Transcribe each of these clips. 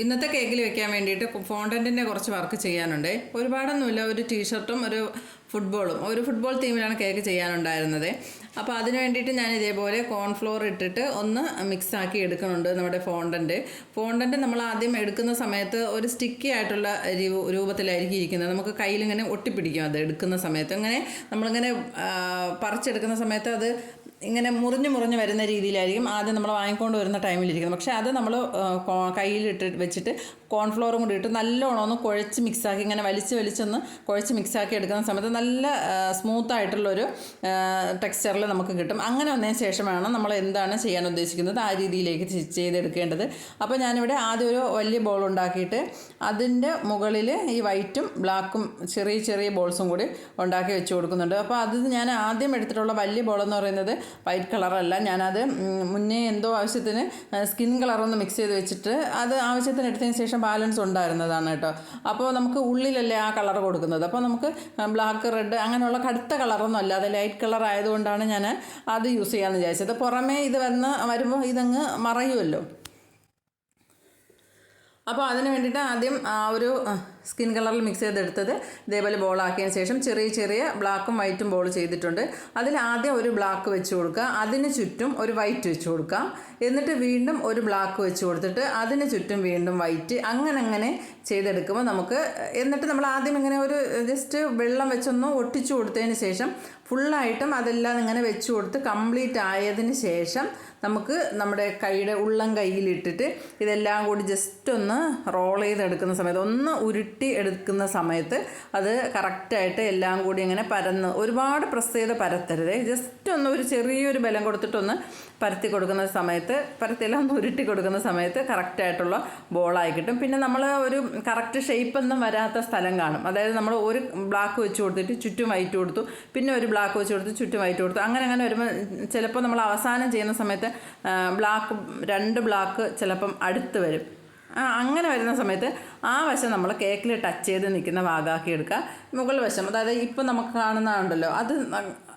ഇന്നത്തെ കേക്കിൽ വെക്കാൻ വേണ്ടിയിട്ട് ഫോണ്ടന്റിന്റെ കുറച്ച് വർക്ക് ചെയ്യാനുണ്ട്. ഒരുപാടൊന്നുമില്ല. ഒരു ടീഷർട്ടും ഒരു ഫുട്ബോളും ഒരു ഫുട്ബോൾ തീമിലാണ് കേക്ക് ചെയ്യാനുണ്ടായിരുന്നത്. അപ്പോൾ അതിന് വേണ്ടിയിട്ട് ഞാൻ ഇതേപോലെ കോൺഫ്ലോർ ഇട്ടിട്ട് ഒന്ന് മിക്സ് ആക്കി എടുക്കുന്നുണ്ട് നമ്മുടെ ഫോണ്ടന്റ് ഫോണ്ടന്റ് നമ്മൾ ആദ്യം എടുക്കുന്ന സമയത്ത് ഒരു സ്റ്റിക്കി ആയിട്ടുള്ള രൂപത്തിലായിരിക്കും ഇരിക്കുന്നത്. നമുക്ക് കയ്യിലിങ്ങനെ ഒട്ടിപ്പിടിക്കും അത് എടുക്കുന്ന സമയത്ത്. അങ്ങനെ നമ്മളിങ്ങനെ പറിച്ചെടുക്കുന്ന സമയത്ത് അത് ഇങ്ങനെ മുറിഞ്ഞ് മുറിഞ്ഞ് വരുന്ന രീതിയിലായിരിക്കും ആദ്യം നമ്മൾ വാങ്ങിക്കൊണ്ട് വരുന്ന ടൈമിലിരിക്കുന്നത്. പക്ഷേ അത് നമ്മൾ കയ്യിലിട്ട് വെച്ചിട്ട് കോൺഫ്ലോറും കൂടി ഇട്ട് നല്ലോണം ഒന്ന് കുഴച്ച് മിക്സാക്കി ഇങ്ങനെ വലിച്ച് വലിച്ചൊന്ന് കുഴച്ച് മിക്സാക്കി എടുക്കുന്ന സമയത്ത് നല്ല സ്മൂത്തായിട്ടുള്ളൊരു ടെക്സ്ചറിൽ നമുക്ക് കിട്ടും. അങ്ങനെ വന്നതിന് ശേഷമാണ് നമ്മൾ എന്താണ് ചെയ്യാൻ ഉദ്ദേശിക്കുന്നത് ആ രീതിയിലേക്ക് ചെയ്തെടുക്കേണ്ടത്. അപ്പോൾ ഞാനിവിടെ ആദ്യം ഒരു വലിയ ബോൾ ഉണ്ടാക്കിയിട്ട് അതിന്റെ മുകളിൽ ഈ വൈറ്റും ബ്ലാക്കും ചെറിയ ചെറിയ ബോൾസും കൂടി ഉണ്ടാക്കി വെച്ച് കൊടുക്കുന്നുണ്ട്. അപ്പോൾ അത് ഞാൻ ആദ്യം എടുത്തിട്ടുള്ള വലിയ ബോൾ എന്ന് പറയുന്നത് വൈറ്റ് കളറല്ല. ഞാനത് മുന്നേ എന്തോ ആവശ്യത്തിന് സ്കിൻ കളറൊന്ന് മിക്സ് ചെയ്ത് വെച്ചിട്ട് അത് ആവശ്യത്തിന് എടുത്തതിന് ശേഷം ബാലൻസ് ഉണ്ടായിരുന്നതാണ് കേട്ടോ. അപ്പോൾ നമുക്ക് ഉള്ളിലല്ലേ ആ കളർ കൊടുക്കുന്നത്. അപ്പോൾ നമുക്ക് ബ്ലാക്ക് റെഡ് അങ്ങനെയുള്ള കടുത്ത കളറൊന്നും അല്ല. അത് ലൈറ്റ് കളർ ആയതുകൊണ്ടാണ് ഞാൻ അത് യൂസ് ചെയ്യാമെന്ന് വിചാരിച്ചത്. പുറമേ ഇത് വന്ന് വരുമ്പോൾ ഇതങ്ങ് മറയുമല്ലോ അപ്പോൾ അതിന് വേണ്ടിയിട്ട് ആദ്യം ആ ഒരു സ്കിൻ കളറിൽ മിക്സ് ചെയ്തെടുത്തത് ഇതേപോലെ ബോളാക്കിയതിന് ശേഷം ചെറിയ ചെറിയ ബ്ലാക്കും വൈറ്റും ബോൾ ചെയ്തിട്ടുണ്ട്. അതിൽ ആദ്യം ഒരു ബ്ലാക്ക് വെച്ച് കൊടുക്കുക. അതിന് ചുറ്റും ഒരു വൈറ്റ് വെച്ച് കൊടുക്കാം എന്നിട്ട് വീണ്ടും ഒരു ബ്ലാക്ക് വെച്ച് കൊടുത്തിട്ട് അതിന് ചുറ്റും വീണ്ടും വൈറ്റ് അങ്ങനെ അങ്ങനെ ചെയ്തെടുക്കുമ്പോൾ നമുക്ക് എന്നിട്ട് നമ്മൾ ആദ്യം ഇങ്ങനെ ഒരു ജസ്റ്റ് വെള്ളം വെച്ചൊന്ന് ഒട്ടിച്ചു കൊടുത്തതിന് ശേഷം ഫുള്ളായിട്ടും അതെല്ലാം ഇങ്ങനെ വെച്ച് കൊടുത്ത് കംപ്ലീറ്റ് ആയതിന് ശേഷം നമുക്ക് നമ്മുടെ കൈയുടെ ഉള്ളം കയ്യിലിട്ടിട്ട് ഇതെല്ലാം കൂടി ജസ്റ്റ് ഒന്ന് റോൾ ചെയ്തെടുക്കുന്ന സമയത്ത് ഒന്ന് ഉരുട്ടി എടുക്കുന്ന സമയത്ത് അത് കറക്റ്റായിട്ട് എല്ലാം കൂടി ഇങ്ങനെ പരന്ന് ഒരുപാട് പ്രസ് ചെയ്ത് പരത്തരുത്. ജസ്റ്റ് ഒന്ന് ഒരു ചെറിയൊരു ബലം കൊടുത്തിട്ടൊന്ന് പരത്തി കൊടുക്കുന്ന സമയത്ത് പരത്തിയെല്ലാം ഒന്ന് ഉരുട്ടി കൊടുക്കുന്ന സമയത്ത് കറക്റ്റായിട്ടുള്ള ബോളായി കിട്ടും പിന്നെ നമ്മൾ ഒരു കറക്റ്റ് ഷേപ്പ് ഒന്നും വരാത്ത സ്ഥലം കാണും. അതായത് നമ്മൾ ഒരു ബ്ലാക്ക് വെച്ച് കൊടുത്തിട്ട് ചുറ്റും വൈറ്റ് കൊടുത്തു പിന്നെ ഒരു ബ്ലാക്ക് വെച്ച് കൊടുത്ത് ചുറ്റും വൈറ്റ് കൊടുത്തു അങ്ങനെ അങ്ങനെ വരുമ്പോൾ ചിലപ്പോൾ നമ്മൾ അവസാനം ചെയ്യുന്ന സമയത്ത് ബ്ലാക്ക് രണ്ട് ബ്ലാക്ക് ചിലപ്പം അടുത്ത് വരും. അങ്ങനെ വരുന്ന സമയത്ത് ആ വശം നമ്മൾ കേക്കിൽ ടച്ച് ചെയ്ത് നിൽക്കുന്ന ഭാഗമാക്കി എടുക്കുക. മുകൾ വശം അതായത് ഇപ്പം നമുക്ക് കാണുന്നതുണ്ടല്ലോ അത്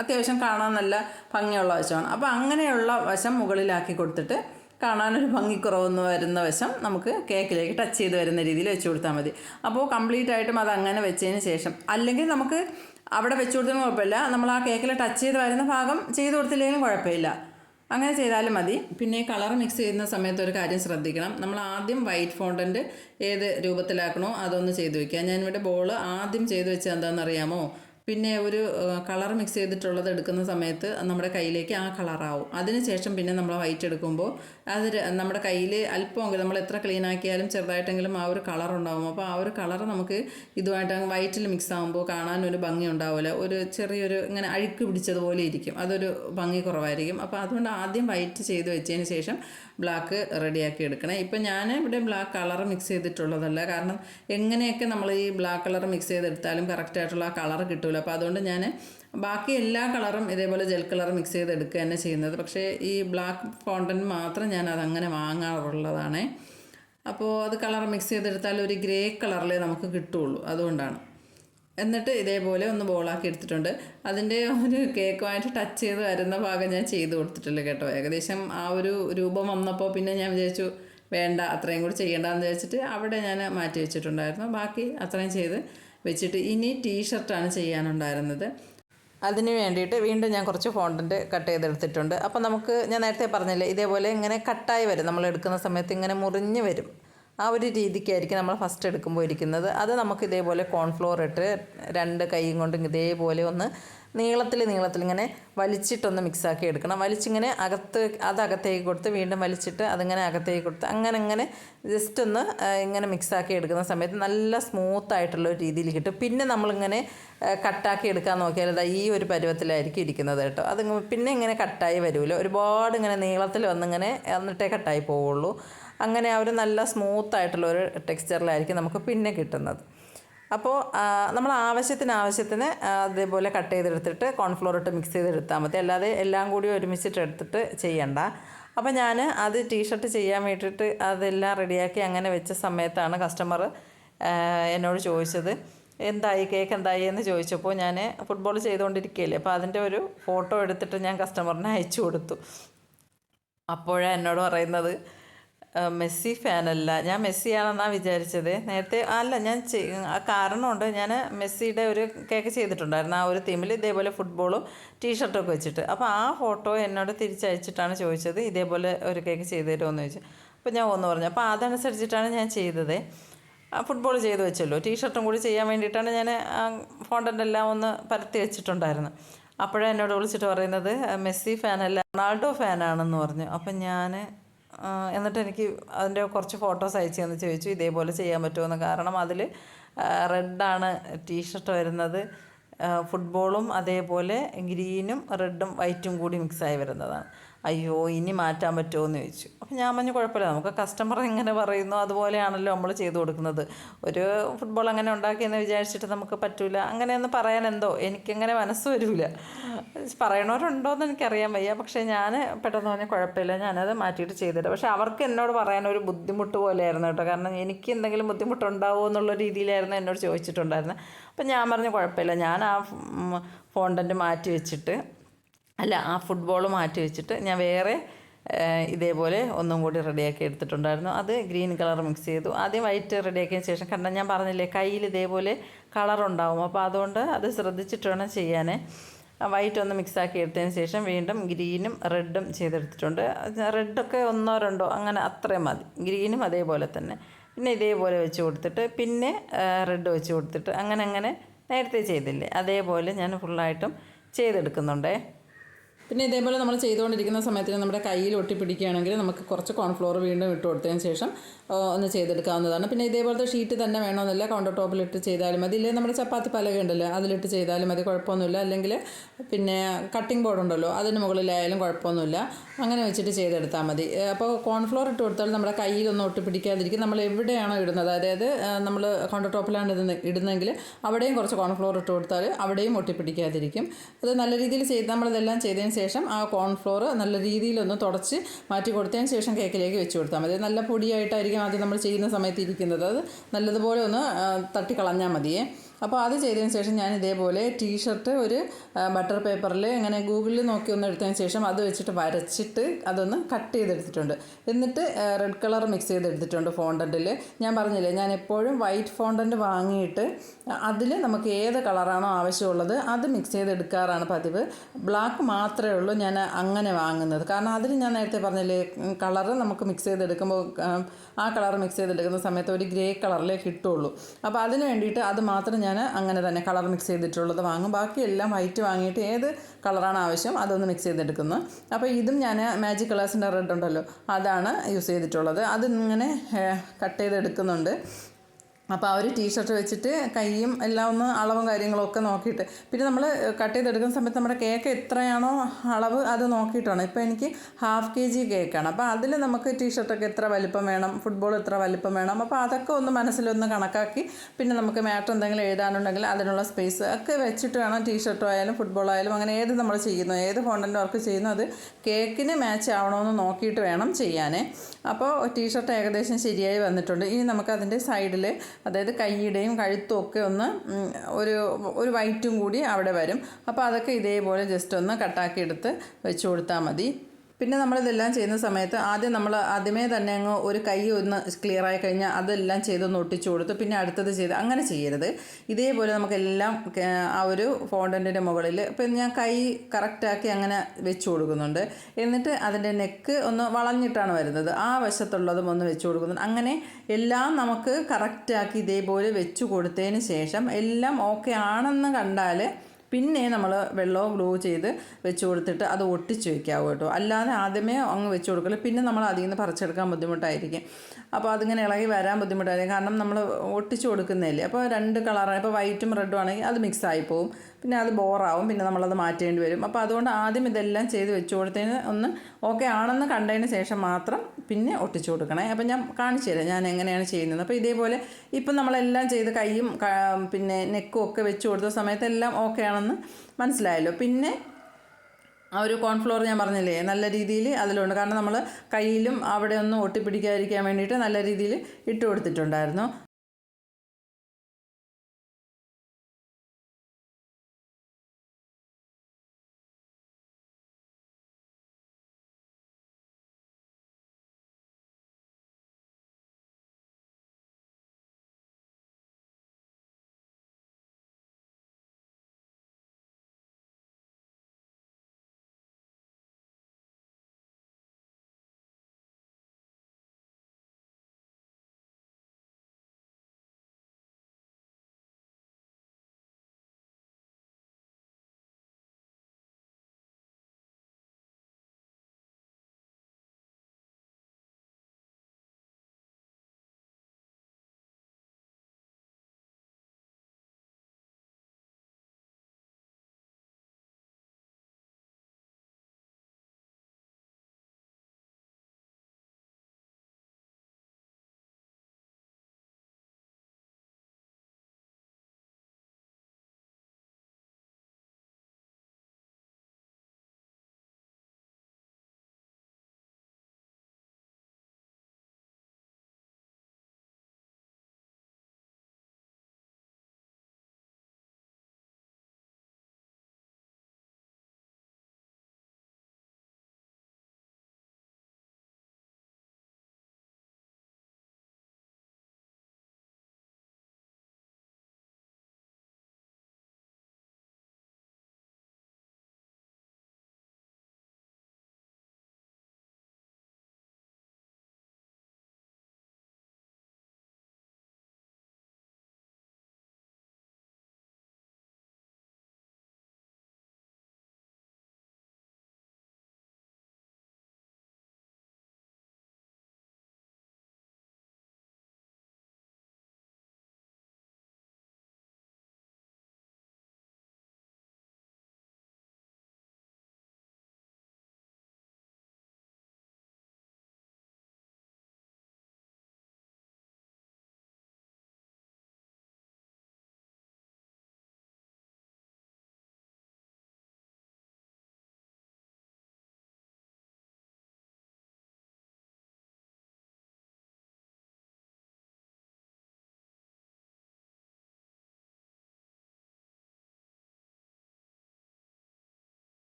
അത്യാവശ്യം കാണാൻ നല്ല ഭംഗിയുള്ള വശമാണ്. അപ്പോൾ അങ്ങനെയുള്ള വശം മുകളിലാക്കി കൊടുത്തിട്ട് കാണാനൊരു ഭംഗിക്കുറവെന്ന് വരുന്ന വശം നമുക്ക് കേക്കിലേക്ക് ടച്ച് ചെയ്ത് വരുന്ന രീതിയിൽ വെച്ച് കൊടുത്താൽ മതി. അപ്പോൾ കംപ്ലീറ്റ് ആയിട്ടും അത് അങ്ങനെ വെച്ചതിന് ശേഷം അല്ലെങ്കിൽ നമുക്ക് അവിടെ വെച്ച് കൊടുത്തതിന് കുഴപ്പമില്ല. നമ്മൾ ആ കേക്കിൽ ടച്ച് ചെയ്ത് വരുന്ന ഭാഗം ചെയ്ത് കൊടുത്തില്ലെങ്കിലും കുഴപ്പമില്ല. അങ്ങനെ ചെയ്താലും മതി. പിന്നെ കളർ മിക്സ് ചെയ്യുന്ന സമയത്ത് ഒരു കാര്യം ശ്രദ്ധിക്കണം. നമ്മൾ ആദ്യം വൈറ്റ് ഫോണ്ടന്റ് ഏത് രൂപത്തിലാക്കണോ അതൊന്ന് ചെയ്ത് വയ്ക്കുക ഞാനിവിടെ ബോൾ ആദ്യം ചെയ്ത് വെച്ചാൽ എന്താണെന്നറിയാമോ? പിന്നെ ഒരു കളർ മിക്സ് ചെയ്തിട്ടുള്ളത് എടുക്കുന്ന സമയത്ത് നമ്മുടെ കയ്യിലേക്ക് ആ കളറാവും അതിനുശേഷം പിന്നെ നമ്മൾ വൈറ്റ് എടുക്കുമ്പോൾ അത് നമ്മുടെ കയ്യിൽ അല്പമെങ്കിലും നമ്മൾ എത്ര ക്ലീൻ ആക്കിയാലും ചെറുതായിട്ടെങ്കിലും ആ ഒരു കളർ ഉണ്ടാവും. അപ്പോൾ ആ ഒരു കളർ നമുക്ക് ഇതുമായിട്ട് വൈറ്റിൽ മിക്സ് ആകുമ്പോൾ കാണാൻ ഒരു ഭംഗി ഉണ്ടാവില്ല ഒരു ചെറിയൊരു ഇങ്ങനെ അഴുക്ക് പിടിച്ചതുപോലെ ഇരിക്കും. അതൊരു ഭംഗി കുറവായിരിക്കും. അപ്പോൾ അതുകൊണ്ട് ആദ്യം വൈറ്റ് ചെയ്ത് വെച്ചതിന് ശേഷം ബ്ലാക്ക് റെഡിയാക്കി എടുക്കണേ. ഇപ്പം ഞാൻ ഇവിടെ ബ്ലാക്ക് കളർ മിക്സ് ചെയ്തിട്ടുള്ളതല്ല. കാരണം എങ്ങനെയൊക്കെ നമ്മൾ ഈ ബ്ലാക്ക് കളർ മിക്സ് ചെയ്തെടുത്താലും കറക്റ്റായിട്ടുള്ള ആ കളർ കിട്ടില്ല അപ്പോൾ അതുകൊണ്ട് ഞാൻ ബാക്കി എല്ലാ കളറും ഇതേപോലെ ജെൽ കളർ മിക്സ് ചെയ്തെടുക്കുക തന്നെ ചെയ്യുന്നത്. പക്ഷേ ഈ ബ്ലാക്ക് ഫൗണ്ടൻ മാത്രം ഞാൻ അതങ്ങനെ വാങ്ങാറുള്ളതാണ്. അപ്പോൾ അത് കളർ മിക്സ് ചെയ്തെടുത്താൽ ഒരു ഗ്രേ കളറിലേ നമുക്ക് കിട്ടുള്ളൂ അതുകൊണ്ടാണ്. എന്നിട്ട് ഇതേപോലെ ഒന്ന് ബോളാക്കി എടുത്തിട്ടുണ്ട്. അതിന്റെ ഒരു കേക്കുമായിട്ട് ടച്ച് ചെയ്ത് വരുന്ന ഭാഗം ഞാൻ ചെയ്ത് കൊടുത്തിട്ടില്ല കേട്ടോ. ഏകദേശം ആ ഒരു രൂപം വന്നപ്പോൾ പിന്നെ ഞാൻ വിചാരിച്ചു വേണ്ട അത്രയും കൂടി ചെയ്യേണ്ടെന്ന് വിചാരിച്ചിട്ട് അവിടെ ഞാൻ മാറ്റി വെച്ചിട്ടുണ്ടായിരുന്നു. ബാക്കി അത്രയും ചെയ്ത് വെച്ചിട്ട് ഇനി ടീഷർട്ടാണ് ചെയ്യാനുണ്ടായിരുന്നത്. അതിന് വേണ്ടിയിട്ട് വീണ്ടും ഞാൻ കുറച്ച് ഫോണ്ടന്റ് കട്ട് ചെയ്തെടുത്തിട്ടുണ്ട്. അപ്പോൾ നമുക്ക് ഞാൻ നേരത്തെ പറഞ്ഞില്ലേ ഇതേപോലെ ഇങ്ങനെ കട്ടായി വരും. നമ്മൾ എടുക്കുന്ന സമയത്ത് ഇങ്ങനെ മുറിഞ്ഞ് വരും. ആ ഒരു രീതിക്കായിരിക്കും നമ്മൾ ഫസ്റ്റ് എടുക്കുമ്പോൾ ഇരിക്കുന്നത്. അത് നമുക്ക് ഇതേപോലെ കോൺഫ്ലോർ ഇട്ട് രണ്ട് കൈയും കൊണ്ട് ഇതേപോലെ ഒന്ന് നീളത്തിൽ നീളത്തിൽ ഇങ്ങനെ വലിച്ചിട്ടൊന്ന് മിക്സാക്കി എടുക്കണം. വലിച്ചിങ്ങനെ അകത്ത് അത് അകത്തേക്ക് കൊടുത്ത് വീണ്ടും വലിച്ചിട്ട് അതിങ്ങനെ അകത്തേക്ക് കൊടുത്ത് അങ്ങനെ അങ്ങനെ ജസ്റ്റ് ഒന്ന് ഇങ്ങനെ മിക്സാക്കി എടുക്കുന്ന സമയത്ത് നല്ല സ്മൂത്ത് ആയിട്ടുള്ള ഒരു രീതിയിൽ കിട്ടും. പിന്നെ നമ്മളിങ്ങനെ കട്ടാക്കി എടുക്കാൻ നോക്കിയാൽ ഇതാ ഈ ഒരു പരുവത്തിലായിരിക്കും ഇരിക്കുന്നത് കേട്ടോ. അത് പിന്നെ ഇങ്ങനെ കട്ടായി വരുമല്ലോ ഒരുപാട് ഇങ്ങനെ നീളത്തിൽ വന്നിങ്ങനെ എന്നിട്ടേ കട്ടായി പോവുള്ളൂ. അങ്ങനെ ആ ഒരു നല്ല സ്മൂത്ത് ആയിട്ടുള്ള ഒരു ടെക്സ്ചറിലായിരിക്കും നമുക്ക് പിന്നെ കിട്ടുന്നത്. അപ്പോൾ നമ്മൾ ആവശ്യത്തിന് ആവശ്യത്തിന് അതേപോലെ കട്ട് ചെയ്തെടുത്തിട്ട് കോൺഫ്ലോർ ഇട്ട് മിക്സ് ചെയ്തെടുത്താൽ മതി. അല്ലാതെ എല്ലാം കൂടി ഒരുമിച്ചിട്ട് എടുത്തിട്ട് ചെയ്യണ്ട. അപ്പോൾ ഞാൻ അത് ടീഷർട്ട് ചെയ്യാൻ വേണ്ടിയിട്ട് അതെല്ലാം റെഡിയാക്കി അങ്ങനെ വെച്ച സമയത്താണ് കസ്റ്റമർ എന്നോട് ചോദിച്ചത് എന്തായി? കേക്ക് എന്തായി? എന്ന് ചോദിച്ചപ്പോൾ ഞാൻ ഫുട്ബോൾ ചെയ്തുകൊണ്ടിരിക്കുകയല്ലേ അപ്പോൾ അതിന്റെ ഒരു ഫോട്ടോ എടുത്തിട്ട് ഞാൻ കസ്റ്റമറിനെ അയച്ചു കൊടുത്തു. അപ്പോഴാണ് എന്നോട് പറയുന്നത് മെസ്സി ഫാനല്ല. ഞാൻ മെസ്സിയാണെന്നാണ് വിചാരിച്ചത്. നേരത്തെ അല്ല ഞാൻ ആ കാരണമുണ്ട്. ഞാൻ മെസ്സിയുടെ ഒരു കേക്ക് ചെയ്തിട്ടുണ്ടായിരുന്നു. ആ ഒരു തീമിൽ ഇതേപോലെ ഫുട്ബോളും ടീഷർട്ടൊക്കെ വെച്ചിട്ട്. അപ്പോൾ ആ ഫോട്ടോ എന്നോട് തിരിച്ചയച്ചിട്ടാണ് ചോദിച്ചത് ഇതേപോലെ ഒരു കേക്ക് ചെയ്തു തരുമോ ചോദിച്ചു. അപ്പോൾ ഞാൻ ഒന്ന് പറഞ്ഞു. അപ്പോൾ അതനുസരിച്ചിട്ടാണ് ഞാൻ ചെയ്തത്. ഫുട്ബോൾ ചെയ്ത് വെച്ചല്ലോ. ടീഷർട്ടും കൂടി ചെയ്യാൻ വേണ്ടിയിട്ടാണ് ഞാൻ ഫോണ്ടന്റ് എല്ലാം ഒന്ന് പരത്തി വെച്ചിട്ടുണ്ടായിരുന്നു. അപ്പോഴാണ് എന്നോട് വിളിച്ചിട്ട് പറയുന്നത് മെസ്സി ഫാനല്ല റൊണാൾഡോ ഫാനാണെന്ന് പറഞ്ഞു. അപ്പം ഞാൻ എന്നിട്ട് എനിക്ക് അതിന്റെ കുറച്ച് ഫോട്ടോസ് അയച്ചു തന്ന് ചോദിച്ചു ഇതേപോലെ ചെയ്യാൻ പറ്റുമെന്ന് കാരണം അതിൽ റെഡാണ് ടീഷർട്ട് വരുന്നത്. ഫുട്ബോളും അതേപോലെ ഗ്രീനും റെഡും വൈറ്റും കൂടി മിക്സായി വരുന്നതാണ്. അയ്യോ ഇനി മാറ്റാൻ പറ്റുമോ എന്ന് ചോദിച്ചു. അപ്പം ഞാൻ പറഞ്ഞു കുഴപ്പമില്ല. നമുക്ക് കസ്റ്റമർ എങ്ങനെ പറയുന്നു? അതുപോലെയാണല്ലോ നമ്മൾ ചെയ്തു കൊടുക്കുന്നത്. ഒരു ഫുട്ബോൾ അങ്ങനെ ഉണ്ടാക്കിയെന്ന് വിചാരിച്ചിട്ട് നമുക്ക് പറ്റൂല. അങ്ങനെയൊന്ന് പറയാൻ എന്തോ? എനിക്കങ്ങനെ മനസ്സ് വരില്ല പറയണവരുണ്ടോ എന്ന് എനിക്കറിയാൻ വയ്യ. പക്ഷേ ഞാൻ പെട്ടെന്ന് പറഞ്ഞാൽ കുഴപ്പമില്ല. ഞാനത് മാറ്റിയിട്ട് ചെയ്തിട്ട് പക്ഷേ അവർക്ക് എന്നോട് പറയാൻ ഒരു ബുദ്ധിമുട്ട് പോലെയായിരുന്നു കേട്ടോ. കാരണം എനിക്ക് എന്തെങ്കിലും ബുദ്ധിമുട്ടുണ്ടാവുമോ എന്നുള്ള രീതിയിലായിരുന്നു എന്നോട് ചോദിച്ചിട്ടുണ്ടായിരുന്നത് അപ്പം ഞാൻ പറഞ്ഞു കുഴപ്പമില്ല. ഞാൻ ആ ഫോണ്ടന്റ് മാറ്റി വെച്ചിട്ട് അല്ല ആ ഫുട്ബോൾ മാറ്റി വെച്ചിട്ട് ഞാൻ വേറെ ഇതേപോലെ ഒന്നും കൂടി റെഡിയാക്കി എടുത്തിട്ടുണ്ടായിരുന്നു. അത് ഗ്രീൻ കളർ മിക്സ് ചെയ്തു. ആദ്യം വൈറ്റ് റെഡിയാക്കിയതിന് ശേഷം കണ്ട ഞാൻ പറഞ്ഞില്ലേ കയ്യിൽ ഇതേപോലെ കളർ ഉണ്ടാവും. അപ്പോൾ അതുകൊണ്ട് അത് ശ്രദ്ധിച്ചിട്ട് വേണം ചെയ്യാൻ വൈറ്റ് ഒന്ന് മിക്സ് ആക്കി എടുത്തതിന് ശേഷം വീണ്ടും ഗ്രീനും റെഡും ചെയ്തെടുത്തിട്ടുണ്ട്. റെഡൊക്കെ ഒന്നോ രണ്ടോ അങ്ങനെ അത്രയും മതി. ഗ്രീനും അതേപോലെ തന്നെ. പിന്നെ ഇതേപോലെ വെച്ച് കൊടുത്തിട്ട് പിന്നെ റെഡ് വെച്ച് കൊടുത്തിട്ട് അങ്ങനെ അങ്ങനെ നേരത്തെ ചെയ്തില്ലേ. അതേപോലെ ഞാൻ ഫുള്ളായിട്ടും ചെയ്തെടുക്കുന്നുണ്ടേ. പിന്നെ ഇതേപോലെ നമ്മൾ ചെയ്തുകൊണ്ടിരിക്കുന്ന സമയത്തിന് നമ്മുടെ കയ്യിൽ ഒട്ടിപ്പിടിക്കുകയാണെങ്കിൽ നമുക്ക് കുറച്ച് കോൺഫ്ലോർ വീണ്ടും ഇട്ട് കൊടുത്തതിന് ശേഷം ഒന്ന് ചെയ്തെടുക്കാവുന്നതാണ്. പിന്നെ ഇതേപോലത്തെ ഷീറ്റ് തന്നെ വേണമെന്നില്ല. കൗണ്ടർ ടോപ്പിലിട്ട് ചെയ്താലും മതി. ഇല്ലെങ്കിൽ നമ്മുടെ ചപ്പാത്തി പലക ഉണ്ടല്ലോ അതിലിട്ട് ചെയ്താലും മതി കുഴപ്പമൊന്നുമില്ല. അല്ലെങ്കിൽ പിന്നെ കട്ടിംഗ് ബോർഡ് ഉണ്ടല്ലോ അതിന് മുകളിലായാലും കുഴപ്പമൊന്നുമില്ല. അങ്ങനെ വെച്ചിട്ട് ചെയ്തെടുത്താൽ മതി. അപ്പോൾ കോൺഫ്ലോർ ഇട്ട് കൊടുത്താൽ നമ്മുടെ കയ്യിലൊന്നും ഒട്ടിപ്പിടിക്കാതിരിക്കും. നമ്മൾ എവിടെയാണോ ഇടുന്നത് അതായത് നമ്മൾ കൗണ്ടർ ടോപ്പിലാണ് ഇടുന്ന ഇടുന്നെങ്കിൽ അവിടെയും കുറച്ച് കോൺഫ്ലോർ ഇട്ട് കൊടുത്താൽ അവിടെയും ഒട്ടിപ്പിടിക്കാതിരിക്കും. അത് നല്ല രീതിയിൽ ചെയ്ത് നമ്മളിതെല്ലാം ചെയ്തതിന് ശേഷം ആ കോൺഫ്ലോർ നല്ല രീതിയിലൊന്ന് തുടച്ച് മാറ്റി കൊടുത്തതിന് ശേഷം കേക്കിലേക്ക് വെച്ച് കൊടുത്താൽ മതി. നല്ല പൊടിയായിട്ടായിരിക്കും ആദ്യം നമ്മൾ ചെയ്യുന്ന സമയത്ത് ഇരിക്കുന്നത്. അത് നല്ലതുപോലെ ഒന്ന് തട്ടിക്കളഞ്ഞാൽ മതിയേ. അപ്പോൾ അത് ചെയ്തതിന് ശേഷം ഞാൻ ഇതേപോലെ ടീഷർട്ട് ഒരു ബട്ടർ പേപ്പറിൽ ഇങ്ങനെ ഗൂഗിളിൽ നോക്കി ഒന്ന് എടുത്തതിന് ശേഷം അത് വെച്ചിട്ട് വരച്ചിട്ട് അതൊന്ന് കട്ട് ചെയ്തെടുത്തിട്ടുണ്ട്. എന്നിട്ട് റെഡ് കളർ മിക്സ് ചെയ്തെടുത്തിട്ടുണ്ട് ഫോണ്ടന്റിൽ ഞാൻ പറഞ്ഞില്ലേ ഞാൻ എപ്പോഴും വൈറ്റ് ഫോണ്ടന്റ് വാങ്ങിയിട്ട് അതിൽ നമുക്ക് ഏത് കളറാണോ ആവശ്യമുള്ളത് അത് മിക്സ് ചെയ്തെടുക്കാറാണ് പതിവ്. ബ്ലാക്ക് മാത്രമേ ഉള്ളൂ ഞാൻ അങ്ങനെ വാങ്ങുന്നത്. കാരണം അതിൽ ഞാൻ നേരത്തെ പറഞ്ഞില്ലേ കളർ നമുക്ക് മിക്സ് ചെയ്തെടുക്കുമ്പോൾ ആ കളർ മിക്സ് ചെയ്തെടുക്കുന്ന സമയത്ത് ഒരു ഗ്രേ കളറിലേ കിട്ടുള്ളൂ. അപ്പോൾ അതിന് വേണ്ടിയിട്ട് അത് മാത്രം ഞാൻ അങ്ങനെ തന്നെ കളർ മിക്സ് ചെയ്തിട്ടുള്ളത് വാങ്ങും. ബാക്കിയെല്ലാം വൈറ്റ് വാങ്ങിയിട്ട് ഏത് കളറാണ് ആവശ്യം അതൊന്ന് മിക്സ് ചെയ്തെടുക്കുന്നു. അപ്പോൾ ഇതും ഞാൻ മാജിക് കളേഴ്സിന്റെ റെഡ് ഉണ്ടല്ലോ അതാണ് യൂസ് ചെയ്തിട്ടുള്ളത്. അത് ഇങ്ങനെ കട്ട് ചെയ്തെടുക്കുന്നുണ്ട്. അപ്പോൾ ആ ഒരു ടീഷർട്ട് വെച്ചിട്ട് കൈയും എല്ലാം ഒന്ന് അളവും കാര്യങ്ങളൊക്കെ നോക്കിയിട്ട്. പിന്നെ നമ്മൾ കട്ട് ചെയ്തെടുക്കുന്ന സമയത്ത് നമ്മുടെ കേക്ക് എത്രയാണോ അളവ് അത് നോക്കിയിട്ടാണ്. ഇപ്പോൾ എനിക്ക് ഹാഫ് കെ ജി കേക്കാണ്. അപ്പോൾ അതിൽ നമുക്ക് ടീഷർട്ടൊക്കെ എത്ര വലിപ്പം വേണം? ഫുട്ബോൾ എത്ര വലിപ്പം വേണം? അപ്പോൾ അതൊക്കെ ഒന്ന് മനസ്സിലൊന്ന് കണക്കാക്കി പിന്നെ നമുക്ക് മാറ്റർ എന്തെങ്കിലും എഴുതാനുണ്ടെങ്കിൽ അതിനുള്ള സ്പേസ് ഒക്കെ വെച്ചിട്ട് വേണം ടീഷർട്ടോ ആയാലും ഫുട്ബോൾ ആയാലും അങ്ങനെ ഏത് നമ്മൾ ചെയ്യുന്നു ഏത് ഫോണ്ടന്റ് വർക്ക് ചെയ്യുന്നു അത് കേക്കിന് മാച്ച് ആവണമെന്ന് നോക്കിയിട്ട് വേണം ചെയ്യാനേ. അപ്പോൾ ടീഷർട്ട് ഏകദേശം ശരിയായി വന്നിട്ടുണ്ട്. ഇനി നമുക്ക് അതിന്റെ സൈഡിൽ അതായത് കൈയുടെയും കഴുത്തും ഒക്കെ ഒന്ന് ഒരു ഒരു വൈറ്റും കൂടി അവിടെ വരും. അപ്പോൾ അതൊക്കെ ഇതേപോലെ ജസ്റ്റ് ഒന്ന് കട്ടാക്കി എടുത്ത് വെച്ച് കൊടുത്താൽ മതി. പിന്നെ നമ്മളിതെല്ലാം ചെയ്യുന്ന സമയത്ത് ആദ്യം നമ്മൾ ആദ്യമേ തന്നെ അങ്ങ് ഒരു കൈ ഒന്ന് ക്ലിയർ ആയി കഴിഞ്ഞാൽ അതെല്ലാം ചെയ്തൊന്ന് ഒട്ടിച്ചു കൊടുത്ത് പിന്നെ അടുത്തത് ചെയ്ത് അങ്ങനെ ചെയ്യരുത്. ഇതേപോലെ നമുക്കെല്ലാം ആ ഒരു ഫോണ്ടന്റിന്റെ മുകളിൽ ഇപ്പം ഞാൻ കൈ കറക്റ്റാക്കി അങ്ങനെ വെച്ച് കൊടുക്കുന്നുണ്ട്. എന്നിട്ട് അതിന്റെ നെക്ക് ഒന്ന് വളഞ്ഞിട്ടാണ് വരുന്നത്. ആ വശത്തുള്ളതും ഒന്ന് വെച്ച് കൊടുക്കുന്നുണ്ട്. അങ്ങനെ എല്ലാം നമുക്ക് കറക്റ്റാക്കി ഇതേപോലെ വെച്ച് കൊടുത്തതിന് ശേഷം എല്ലാം ഓക്കെ ആണെന്ന് കണ്ടാൽ പിന്നെ നമ്മൾ വെള്ളവും ഗ്ലൂ ചെയ്ത് വെച്ച് കൊടുത്തിട്ട് അത് ഒട്ടിച്ച് വെക്കാവൂ കേട്ടോ. അല്ലാതെ ആദ്യമേ അങ്ങ് വെച്ച് കൊടുക്കില്ല പിന്നെ നമ്മൾ അതിൽ നിന്ന് പറിച്ചെടുക്കാൻ ബുദ്ധിമുട്ടായിരിക്കും. അപ്പോൾ അതിങ്ങനെ ഇളകി വരാൻ ബുദ്ധിമുട്ടായിരിക്കും. കാരണം നമ്മൾ ഒട്ടിച്ച് കൊടുക്കുന്നതല്ലേ. അപ്പോൾ രണ്ട് കളറാണ് ഇപ്പോൾ വൈറ്റും റെഡും ആണെങ്കിൽ അത് മിക്സ് ആയി പോകും പിന്നെ അത് ബോറാവും പിന്നെ നമ്മളത് മാറ്റേണ്ടി വരും. അപ്പോൾ അതുകൊണ്ട് ആദ്യം ഇതെല്ലാം ചെയ്ത് വെച്ച് കൊടുത്തതിന് ഒന്ന് ഓക്കെ ആണെന്ന് കണ്ടതിന് ശേഷം മാത്രം പിന്നെ ഒട്ടിച്ചു കൊടുക്കണേ. അപ്പം ഞാൻ കാണിച്ചു തരാം ഞാൻ എങ്ങനെയാണ് ചെയ്യുന്നത്. അപ്പോൾ ഇതേപോലെ ഇപ്പം നമ്മളെല്ലാം ചെയ്ത് കൈയും പിന്നെ നെക്കും ഒക്കെ വെച്ച് കൊടുത്ത സമയത്ത് എല്ലാം ഓക്കെ ആണെന്ന് മനസ്സിലായല്ലോ. പിന്നെ ആ ഒരു കോൺഫ്ലോർ ഞാൻ പറഞ്ഞില്ലേ നല്ല രീതിയിൽ അതിലുണ്ട്. കാരണം നമ്മൾ കയ്യിലും അവിടെ ഒന്നും ഒട്ടിപ്പിടിക്കാതിരിക്കാൻ വേണ്ടിയിട്ട് നല്ല രീതിയിൽ ഇട്ട് കൊടുത്തിട്ടുണ്ടായിരുന്നു.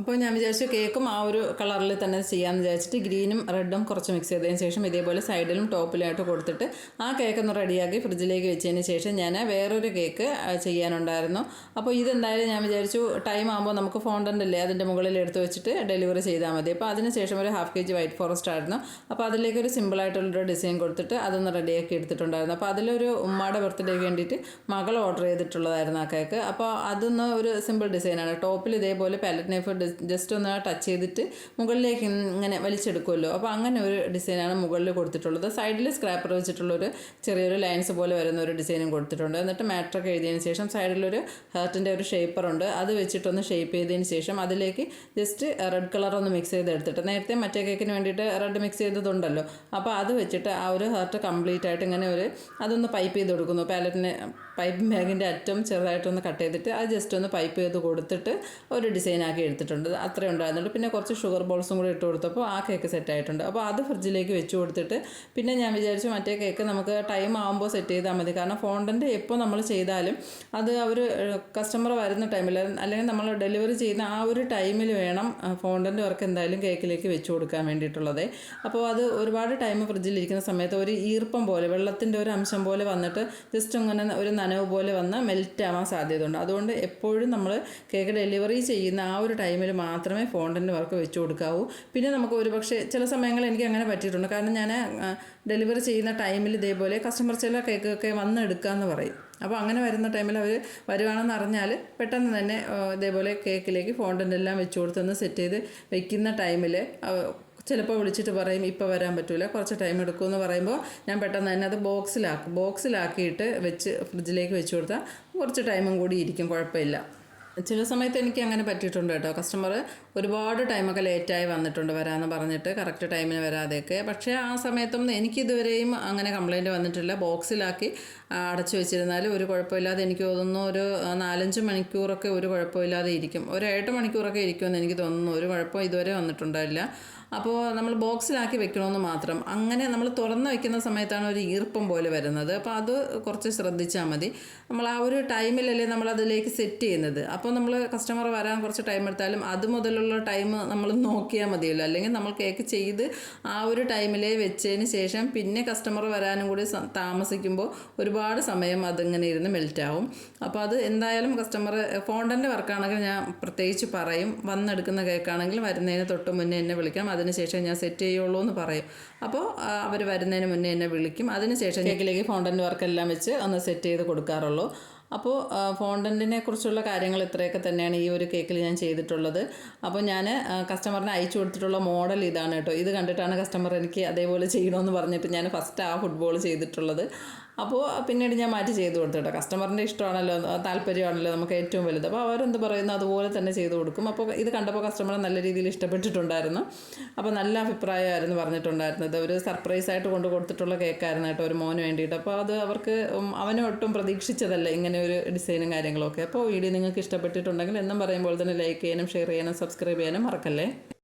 അപ്പോൾ ഞാൻ വിചാരിച്ചു കേക്കും ആ ഒരു കളറിൽ തന്നെ ചെയ്യാമെന്ന് വിചാരിച്ചിട്ട് ഗ്രീനും റെഡും കുറച്ച് മിക്സ് ചെയ്തതിന് ശേഷം ഇതേപോലെ സൈഡിലും ടോപ്പിലായിട്ട് കൊടുത്തിട്ട് ആ കേക്ക് ഒന്ന് റെഡിയാക്കി ഫ്രിഡ്ജിലേക്ക് വെച്ചതിന് ശേഷം ഞാൻ വേറൊരു കേക്ക് ചെയ്യാനുണ്ടായിരുന്നു. അപ്പോൾ ഇതെന്തായാലും ഞാൻ വിചാരിച്ചു ടൈം ആകുമ്പോൾ നമുക്ക് ഫോണ്ടന്റ് അല്ലേ അതിന്റെ മുകളിൽ എടുത്ത് വെച്ചിട്ട് ഡെലിവറി ചെയ്താൽ മതി. അപ്പോൾ അതിന് ശേഷം ഒരു half K G white forest ആയിരുന്നു. അപ്പോൾ അതിലേക്ക് ഒരു സിമ്പിളായിട്ടുള്ളൊരു ഡിസൈൻ കൊടുത്തിട്ട് അതൊന്ന് റെഡിയാക്കി എടുത്തിട്ടുണ്ടായിരുന്നു. അപ്പോൾ അതിലൊരു ഉമ്മയുടെ ബർത്ത്ഡേക്ക് വേണ്ടിയിട്ട് മകൾ ഓർഡർ ചെയ്തിട്ടുള്ളതായിരുന്നു ആ കേക്ക്. അപ്പോൾ അതൊന്ന് ഒരു സിമ്പിൾ ഡിസൈനാണ്. ടോപ്പിൽ ഇതേപോലെ പാലറ്റ് നൈഫ് ജസ്റ്റ് ഒന്ന് ടച്ച് ചെയ്തിട്ട് മുകളിലേക്ക് ഇങ്ങനെ വലിച്ചെടുക്കുമല്ലോ. അപ്പോൾ അങ്ങനെ ഒരു ഡിസൈനാണ് മുകളിൽ കൊടുത്തിട്ടുള്ളത്. സൈഡിൽ സ്ക്രാപ്പർ വെച്ചിട്ടുള്ളൊരു ചെറിയൊരു ലൈൻസ് പോലെ വരുന്ന ഒരു ഡിസൈനും കൊടുത്തിട്ടുണ്ട്. എന്നിട്ട് മാറ്ററൊക്കെ എഴുതിയതിന് ശേഷം സൈഡിലൊരു ഹാർട്ടിന്റെ ഒരു ഷേപ്പറുണ്ട് അത് വെച്ചിട്ടൊന്ന് ഷേപ്പ് ചെയ്തതിന് ശേഷം അതിലേക്ക് ജസ്റ്റ് റെഡ് കളർ ഒന്ന് മിക്സ് ചെയ്തെടുത്തിട്ട് നേരത്തെ മറ്റേ കേക്കിന് വേണ്ടിയിട്ട് റെഡ് മിക്സ് ചെയ്തതുണ്ടല്ലോ. അപ്പോൾ അത് വെച്ചിട്ട് ആ ഒരു ഹാർട്ട് കംപ്ലീറ്റ് ആയിട്ട് ഇങ്ങനെ ഒരു അതൊന്ന് പൈപ്പ് ചെയ്ത് കൊടുക്കുന്നു. പാലറ്റിന് പൈപ്പ് ബാഗിന്റെ അറ്റം ചെറുതായിട്ടൊന്ന് കട്ട് ചെയ്തിട്ട് അത് ജസ്റ്റ് ഒന്ന് പൈപ്പ് ചെയ്ത് കൊടുത്തിട്ട് ഒരു ഡിസൈനാക്കി എടുത്തിട്ടുണ്ട്. അത്രയും ഉണ്ടായിരുന്നുള്ളൂ. പിന്നെ കുറച്ച് ഷുഗർ ബോൾസും കൂടി ഇട്ട് കൊടുത്തപ്പോൾ ആ കേക്ക് സെറ്റ് ആയിട്ടുണ്ട്. അപ്പോൾ അത് ഫ്രിഡ്ജിലേക്ക് വെച്ച് കൊടുത്തിട്ട് പിന്നെ ഞാൻ വിചാരിച്ചു മറ്റേ കേക്ക് നമുക്ക് ടൈം ആകുമ്പോൾ സെറ്റ് ചെയ്താൽ മതി. കാരണം ഫോണ്ടന്റ് എപ്പോൾ നമ്മൾ ചെയ്താലും അത് അവർ കസ്റ്റമർ വരുന്ന ടൈമിൽ അല്ലെങ്കിൽ നമ്മൾ ഡെലിവറി ചെയ്യുന്ന ആ ഒരു ടൈമിൽ വേണം ഫോണ്ടന്റ് വർക്ക് എന്തായാലും കേക്കിലേക്ക് വെച്ച് കൊടുക്കാൻ വേണ്ടിയിട്ടുള്ളത്. അപ്പോൾ അത് ഒരുപാട് ടൈം ഫ്രിഡ്ജിലിരിക്കുന്ന സമയത്ത് ഒരു ഈർപ്പം പോലെ വെള്ളത്തിന്റെ ഒരു അംശം പോലെ വന്നിട്ട് ജസ്റ്റ് അങ്ങനെ ഒരു നനവ് പോലെ വന്ന് മെൽറ്റ് ആവാൻ സാധ്യതയുണ്ട്. അതുകൊണ്ട് എപ്പോഴും നമ്മൾ കേക്ക് ഡെലിവറി ചെയ്യുന്ന ആ ഒരു ടൈമിൽ മാത്രമേ ഫോണ്ടന്റ് വർക്ക് വെച്ച് കൊടുക്കാവൂ. പിന്നെ നമുക്ക് ഒരു പക്ഷേ ചില സമയങ്ങളിൽ എനിക്ക് അങ്ങനെ പറ്റിയിട്ടുണ്ട്. കാരണം ഞാൻ ഡെലിവറി ചെയ്യുന്ന ടൈമിൽ ഇതേപോലെ കസ്റ്റമർ ചില കേക്കൊക്കെ വന്ന് എടുക്കാമെന്ന് പറയും. അപ്പോൾ അങ്ങനെ വരുന്ന ടൈമിൽ അവർ വരുവാണെന്ന് അറിഞ്ഞാൽ പെട്ടെന്ന് തന്നെ ഇതേപോലെ കേക്കിലേക്ക് ഫോണ്ടന്റ് എല്ലാം വെച്ച് കൊടുത്തൊന്ന് സെറ്റ് ചെയ്ത് വെക്കുന്ന ടൈമിൽ ചിലപ്പോൾ വിളിച്ചിട്ട് പറയും ഇപ്പോൾ വരാൻ പറ്റില്ല കുറച്ച് ടൈം എടുക്കുമെന്ന് പറയുമ്പോൾ ഞാൻ പെട്ടെന്ന് തന്നെ അത് ബോക്സിലാക്കും. ബോക്സിലാക്കിയിട്ട് വെച്ച് ഫ്രിഡ്ജിലേക്ക് വെച്ച് കൊടുത്താൽ കുറച്ച് ടൈമും കൂടി ഇരിക്കും കുഴപ്പമില്ല. ചില സമയത്ത് എനിക്ക് അങ്ങനെ പറ്റിയിട്ടുണ്ട് കേട്ടോ. കസ്റ്റമർ ഒരുപാട് ടൈമൊക്കെ ലേറ്റായി വന്നിട്ടുണ്ട് വരാമെന്ന് പറഞ്ഞിട്ട് കറക്റ്റ് ടൈമിന് വരാതെയൊക്കെ. പക്ഷേ ആ സമയത്തൊന്നും എനിക്കിതുവരെയും അങ്ങനെ കംപ്ലൈന്റ് വന്നിട്ടില്ല. ബോക്സിലാക്കി അടച്ചു വെച്ചിരുന്നാൽ ഒരു കുഴപ്പമില്ലാതെ എനിക്ക് തോന്നുന്നു ഒരു നാലഞ്ച് മണിക്കൂറൊക്കെ ഒരു കുഴപ്പമില്ലാതെ ഇരിക്കും. ഒരു എട്ട് മണിക്കൂറൊക്കെ ഇരിക്കുമെന്ന് എനിക്ക് തോന്നുന്നു. ഒരു കുഴപ്പം ഇതുവരെ വന്നിട്ടുണ്ടായില്ല. അപ്പോൾ നമ്മൾ ബോക്സിലാക്കി വെക്കണമെന്ന് മാത്രം. അങ്ങനെ നമ്മൾ തുറന്ന് വെക്കുന്ന സമയത്താണ് ഒരു ഈർപ്പം പോലെ വരുന്നത്. അപ്പോൾ അത് കുറച്ച് ശ്രദ്ധിച്ചാൽ മതി. നമ്മൾ ആ ഒരു ടൈമിലല്ലേ നമ്മൾ അതിലേക്ക് സെറ്റ് ചെയ്യുന്നത്. അപ്പോൾ നമ്മൾ കസ്റ്റമർ വരാൻ കുറച്ച് ടൈം എടുത്താലും അത് മുതലുള്ള ടൈം നമ്മൾ നോക്കിയാൽ മതിയല്ലോ. അല്ലെങ്കിൽ നമ്മൾ കേക്ക് ചെയ്ത് ആ ഒരു ടൈമിലേ വെച്ചതിന് ശേഷം പിന്നെ കസ്റ്റമർ വരാനും കൂടി താമസിക്കുമ്പോൾ ഒരുപാട് സമയം അതിങ്ങനെ ഇരുന്ന് മെൽറ്റ് ആവും. അപ്പോൾ അത് എന്തായാലും കസ്റ്റമർ ഫോണ്ടന്റെ വർക്കാണെങ്കിൽ ഞാൻ പ്രത്യേകിച്ച് പറയും. വന്നെടുക്കുന്ന കേക്കാണെങ്കിൽ വരുന്നതിന് തൊട്ട് മുന്നേ എന്നെ വിളിക്കണം. അതിനുശേഷം ഞാൻ സെറ്റ് ചെയ്യുള്ളൂ എന്ന് പറയും. അപ്പോൾ അവർ വരുന്നതിന് മുന്നേ എന്നെ വിളിക്കും. അതിനുശേഷം കേക്കിലേക്ക് ഫോണ്ടന്റ് വർക്കെല്ലാം വെച്ച് ഒന്ന് സെറ്റ് ചെയ്ത് കൊടുക്കാറുള്ളൂ. അപ്പോൾ ഫോണ്ടന്റിനെ കുറിച്ചുള്ള കാര്യങ്ങൾ ഇത്രയൊക്കെ തന്നെയാണ് ഈ ഒരു കേക്കിൽ ഞാൻ ചെയ്തിട്ടുള്ളത്. അപ്പോൾ ഞാൻ കസ്റ്റമറിന് അയച്ചു കൊടുത്തിട്ടുള്ള മോഡൽ ഇതാണ് കേട്ടോ. ഇത് കണ്ടിട്ടാണ് കസ്റ്റമർ എനിക്ക് അതേപോലെ ചെയ്യണമെന്ന് പറഞ്ഞിട്ട് ഞാൻ ഫസ്റ്റ് ആ ഫുട്ബോൾ ചെയ്തിട്ടുള്ളത്. അപ്പോൾ പിന്നീട് ഞാൻ മാറ്റി ചെയ്ത് കൊടുത്തു കേട്ടോ കസ്റ്റമറിന്റെ ഇഷ്ടമാണല്ലോ താല്പര്യമാണല്ലോ നമുക്ക് ഏറ്റവും വലുത്. അപ്പോൾ അവരെന്ത് പറയുന്നു അതുപോലെ തന്നെ ചെയ്ത് കൊടുക്കും. അപ്പോൾ ഇത് കണ്ടപ്പോൾ കസ്റ്റമർ നല്ല രീതിയിൽ ഇഷ്ടപ്പെട്ടിട്ടുണ്ടായിരുന്നു. അപ്പോൾ നല്ല അഭിപ്രായമായിരുന്നു പറഞ്ഞിട്ടുണ്ടായിരുന്നത്. ഒരു സർപ്രൈസ് ആയിട്ട് കൊണ്ട് കൊടുത്തിട്ടുള്ള കേക്കായിരുന്നു കേട്ടോ ഒരു മോന് വേണ്ടിയിട്ട്. അപ്പോൾ അത് അവർക്ക് അവനും ഒട്ടും പ്രതീക്ഷിച്ചതല്ല ഇങ്ങനെ ഒരു ഡിസൈനും കാര്യങ്ങളൊക്കെ. അപ്പോൾ വീഡിയോ നിങ്ങൾക്ക് ഇഷ്ടപ്പെട്ടിട്ടുണ്ടെങ്കിൽ എന്നും പറയുമ്പോൾ തന്നെ ലൈക്ക് ചെയ്യാനും ഷെയർ ചെയ്യാനും സബ്സ്ക്രൈബ് ചെയ്യാനും മറക്കല്ലേ?